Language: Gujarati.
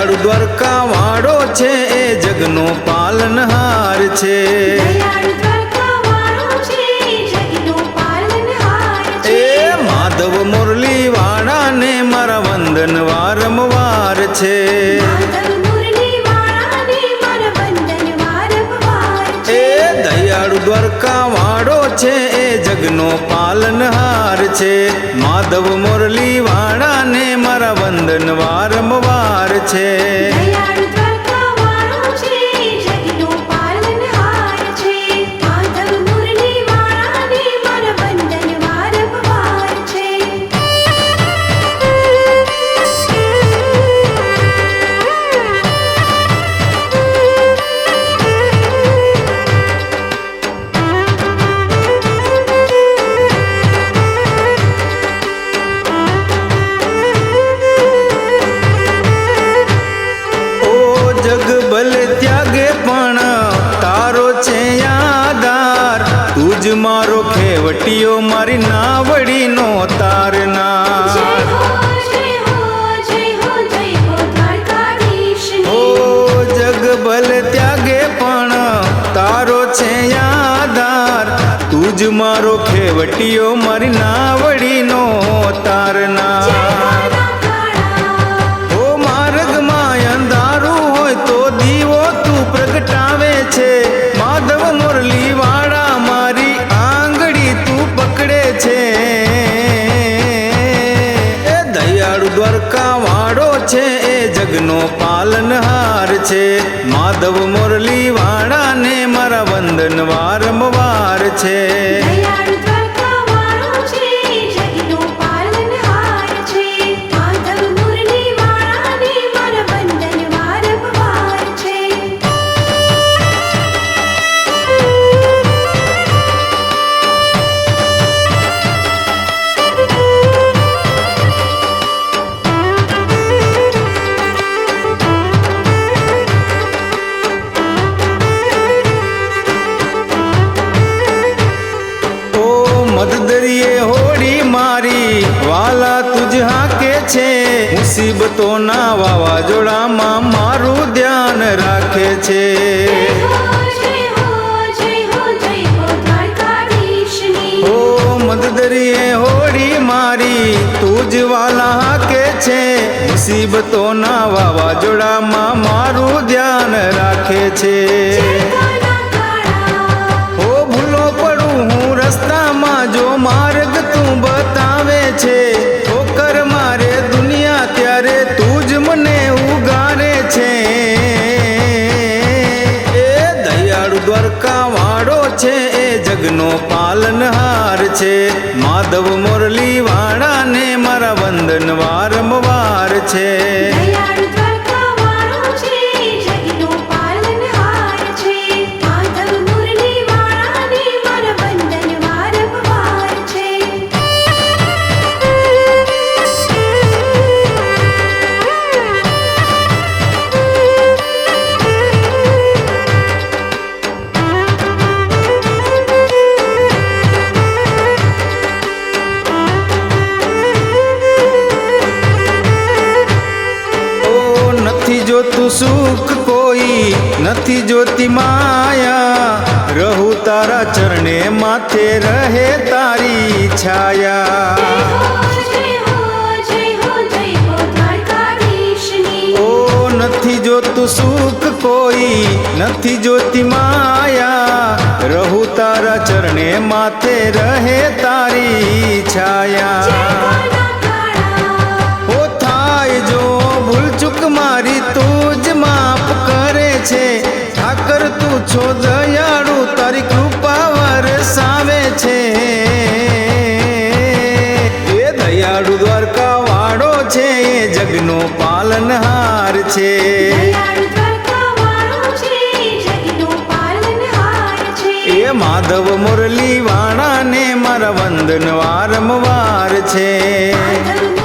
દયાળુ દ્વારકા વાળો છે. એ જગનો પાલનહાર છે. એ માધવ મુરલી વાળાને મારા વંદન વારંવાર છે. એ દયાળુ દ્વારકા વાળો છે એ જગનો પાલનહાર છે? માધવ મુરલી વાળાને મારા વંદન વારંવાર છે. ખેવટીયો મારી નાવડીનો જય હો દ્વારકાધીશની. ઓ જગ ભલે ત્યાગે પણ તારો છે યાદાર તું જ મારો ખેવટીઓ મારી નાવડીનો જય છે એ જગનો પાલનહાર છે. માધવ મુરલી વાળાને મારા વંદન વારંવાર છે. તુજ હાકે છે. મુસીબતોના વાવાઝોડામાં મારું ધ્યાન રાખે છે. ઓ મદદરીએ હોડી મારી તુજ વાલા હાકે છે. મુસીબતોના વાવાઝોડામાં મારું ધ્યાન રાખે છે. એ પાલનહાર છે. માધવ મુરલી વાળાને મારા વંદન વારંવાર છે. સુખ કોઈ નથી જોતી માયા રહું તારા ચરણે માથે રહે તારી છાયા જય હો, જય હો, જય હો દ્વારકાધીશની. ઓ નથી જોતું સુખ કોઈ નથી જોતી માયા રહું તારા ચરણે માથે રહે તારી જય છાયા છો દયાળુ તારી કૃપા વરસાવે છે. એ દયાળુ દ્વારકા વાળો છે. એ જગનો પાલનહાર છે. એ માધવ મુરલી વાળાને મારા વંદન વારંવાર છે.